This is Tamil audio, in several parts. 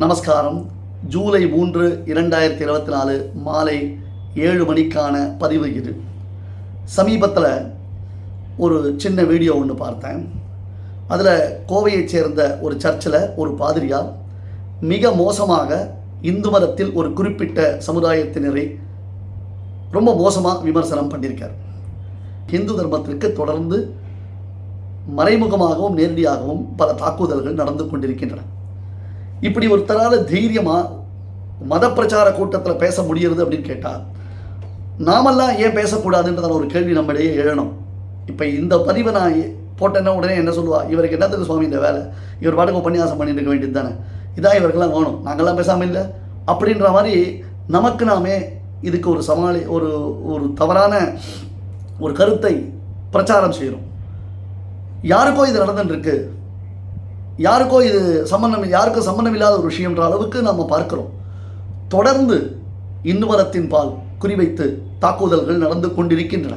நமஸ்காரம். ஜூலை மூன்று இரண்டாயிரத்தி இருபத்தி நாலு மாலை ஏழு மணிக்கான பதிவு இது. சமீபத்தில் ஒரு சின்ன வீடியோ ஒன்று பார்த்தேன். அதில் கோவையைச் சேர்ந்த ஒரு சர்ச்சில் ஒரு பாதிரியார் மிக மோசமாக இந்து மதத்தில் ஒரு குறிப்பிட்ட சமுதாயத்தினரை ரொம்ப மோசமாக விமர்சனம் பண்ணியிருக்கார். இந்து தர்மத்திற்கு தொடர்ந்து மறைமுகமாகவும் நேரடியாகவும் பல தாக்குதல்கள் நடந்து கொண்டிருக்கின்றன. இப்படி ஒருத்தரால் தைரியமாக மத பிரச்சார கூட்டத்தில் பேச முடியுறது அப்படின்னு கேட்டால் நாமெல்லாம் ஏன் பேசக்கூடாதுன்றதான ஒரு கேள்வி நம்மிடையே எழணும். இப்போ இந்த பதிவை நான் போட்டேன்னா உடனே என்ன சொல்லுவா? இவருக்கு என்னத்துக்கு சுவாமி இந்த வேலை? இவர் பாட்டுக்கு உபன்யாசம் பண்ணிட்டு இருக்க வேண்டியது தானே? இதான் இவருக்கெல்லாம் வேணும் நாங்கள்லாம் பேசாமல் இல்லை. அப்படின்ற மாதிரி நமக்கு நாமே இதுக்கு ஒரு சமாளி ஒரு ஒரு தவறான ஒரு கருத்தை பிரச்சாரம் செய்கிறோம் யாருக்கோ இது நடந்துட்டுருக்கு. யாருக்கோ இது சம்பந்தம் யாருக்கும் சம்பந்தம் இல்லாத ஒரு விஷயம்ன்ற அளவுக்கு நம்ம பார்க்கிறோம். தொடர்ந்து இந்து மதத்தின் பால் குறிவைத்து தாக்குதல்கள் நடந்து கொண்டிருக்கின்றன.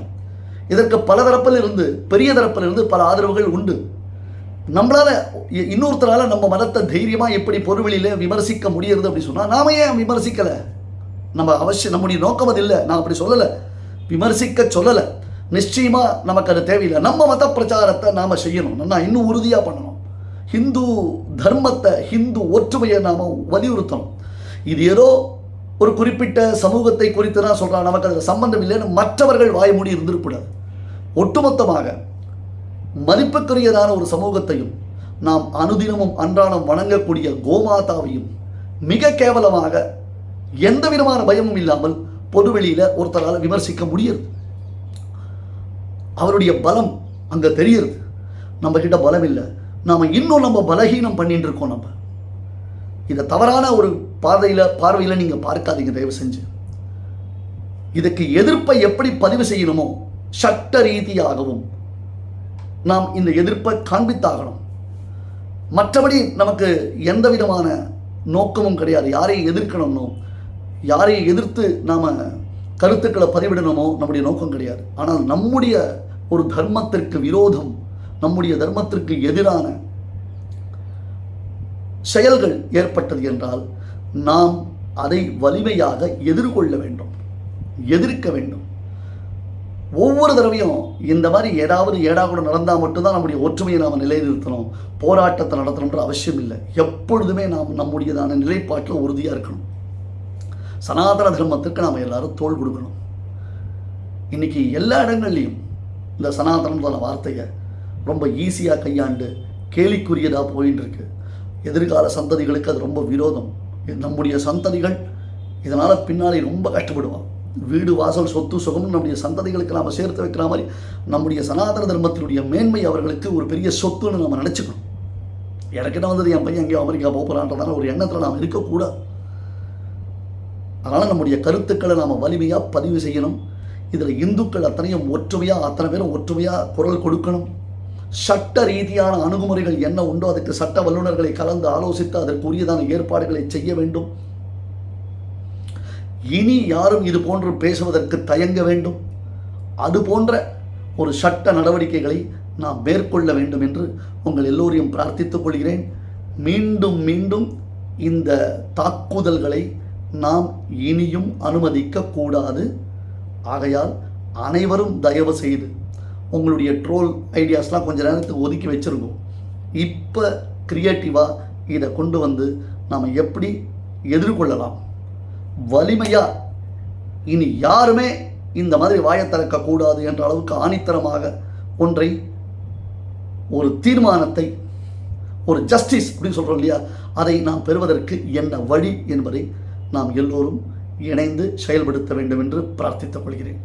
இதற்கு பல தரப்பில் இருந்து பெரிய தரப்பில் இருந்து பல ஆதரவுகள் உண்டு. நம்மளால் இ- நம்ம மதத்தை தைரியமாக எப்படி பொருவெளியில விமர்சிக்க முடியறது அப்படி சொன்னால் நாம ஏன் விமர்சிக்கலை? நம்ம அவசியம் நம்முடைய நோக்கம் அது இல்லை. நான் அப்படி சொல்லலை. விமர்சிக்க சொல்லலை. நிச்சயமாக நமக்கு அது தேவையில்லை. நம்ம மத பிரச்சாரத்தை நாம் செய்யணும். நான் இன்னும் உறுதியாக பண்ணணும். ஹிந்து தர்மத்தை ஹிந்து ஒற்றுமையை நாம் வலியுறுத்தணும். இது ஏதோ ஒரு குறிப்பிட்ட சமூகத்தை குறித்து தான் சொல்கிறான் நமக்கு அதில் சம்பந்தம் இல்லைன்னு மற்றவர்கள் வாய் மூடி இருந்திருக்கூடாது ஒட்டுமொத்தமாக மதிப்புக்குரியதான ஒரு சமூகத்தையும் நாம் அனுதினமும் அன்றாடம் வணங்கக்கூடிய கோமாதாவையும் மிக கேவலமாக எந்த விதமான பயமும் இல்லாமல் பொதுவெளியில் ஒருத்தரால் விமர்சிக்க முடியுது அவருடைய பலம் அங்கே தெரியுது நம்மகிட்ட பலம் இல்லை. நாம் இன்னும் நம்ம பலகீனம் பண்ணிட்டு இருக்கோம் நம்ம. இதை தவறான ஒரு பார்வையில் பார்வையில் நீங்கள் பார்க்காதீங்க தயவு செஞ்சு. இதுக்கு எதிர்ப்பை எப்படி பதிவு செய்யணுமோ சட்ட ரீதியாகவும் நாம் இந்த எதிர்ப்பை காண்பித்தாகணும். மற்றபடி நமக்கு எந்த விதமான நோக்கமும் கிடையாது. யாரையும் எதிர்க்கணும்னோ யாரையும் எதிர்த்து நாம் கருத்துக்களை பதிவிடணுமோ நம்முடைய நோக்கம் கிடையாது. ஆனால் நம்முடைய ஒரு தர்மத்திற்கு விரோதம் நம்முடைய தர்மத்திற்கு எதிரான செயல்கள் ஏற்பட்டது என்றால் நாம் அதை வலிமையாக எதிர்கொள்ள வேண்டும் எதிர்க்க வேண்டும். ஒவ்வொரு தடவையும் இந்த மாதிரி ஏதாவது ஏடாகூட நடந்தால் மட்டும்தான் நம்முடைய ஒற்றுமையை நாம் நிலைநிறுத்தணும் போராட்டத்தை நடத்தணுன்ற அவசியம் இல்லை. எப்பொழுதுமே நாம் நம்முடையதான நிலைப்பாட்டில் உறுதியாக இருக்கணும். சனாதன தர்மத்திற்கு நாம் எல்லாரும் தோள் கொடுக்கணும். இன்னைக்கு எல்லா இடங்கள்லையும் இந்த சனாதனம்ன்ற வார்த்தையை ரொம்ப ஈஸியாக கையாண்டு கேலிக்குரியதாக போயின்னு இருக்கு எதிர்கால சந்ததிகளுக்கு அது ரொம்ப விரோதம். நம்முடைய சந்ததிகள் இதனால் பின்னாடி ரொம்ப கஷ்டப்படுவான் வீடு வாசல் சொத்து சுகம்னு நம்முடைய சந்ததிகளுக்கு நாம் சேர்த்து வைக்கிற மாதிரி நம்முடைய சனாதன தர்மத்தினுடைய மேன்மை அவர்களுக்கு ஒரு பெரிய சொத்துன்னு நம்ம நினச்சிக்கணும். எனக்கு வந்தது என் பையன் எங்கேயோ அமெரிக்கா போகிறான்றதான ஒரு எண்ணத்தில் நாம் இருக்கக்கூடாது. அதனால் நம்முடைய கருத்துக்களை நாம் வலிமையாக பதிவு செய்யணும். இதில் இந்துக்கள் அத்தனையும் ஒற்றுமையாக அத்தனை பேரும் ஒற்றுமையாக குரல் கொடுக்கணும். சட்ட ரீதியான அணுகுமுறைகள் என்ன உண்டோ அதுக்கு சட்ட வல்லுநர்களை கலந்து ஆலோசித்து அதற்குரியதான ஏற்பாடுகளை செய்ய வேண்டும். இனி யாரும் இது போன்று பேசுவதற்கு தயங்க வேண்டும். அது போன்ற ஒரு சட்ட நடவடிக்கைகளை நாம் மேற்கொள்ள வேண்டும் என்று உங்கள் எல்லோரையும் பிரார்த்தித்துக் கொள்கிறேன். மீண்டும் மீண்டும் இந்த தாக்குதல்களை நாம் இனியும் அனுமதிக்க கூடாது. ஆகையால் அனைவரும் தயவு செய்து உங்களுடைய ட்ரோல் ஐடியாஸ்லாம் கொஞ்ச நேரத்துக்கு ஒதுக்கி வச்சுருக்கோம். இப்போ க்ரியேட்டிவாக இதை கொண்டு வந்து நாம் எப்படி எதிர்கொள்ளலாம்? வலிமையாக இனி யாருமே இந்த மாதிரி வாயை திறக்கக்கூடாது என்ற அளவுக்கு ஆணித்தரமாக ஒன்றை ஒரு தீர்மானத்தை ஒரு ஜஸ்டிஸ் அப்படின்னு சொல்கிறோம் இல்லையா? அதை நாம் பெறுவதற்கு என்ன வழி என்பதை நாம் எல்லோரும் இணைந்து செயல்படுத்த வேண்டும் என்று பிரார்த்தித்துக் கொள்கிறேன்.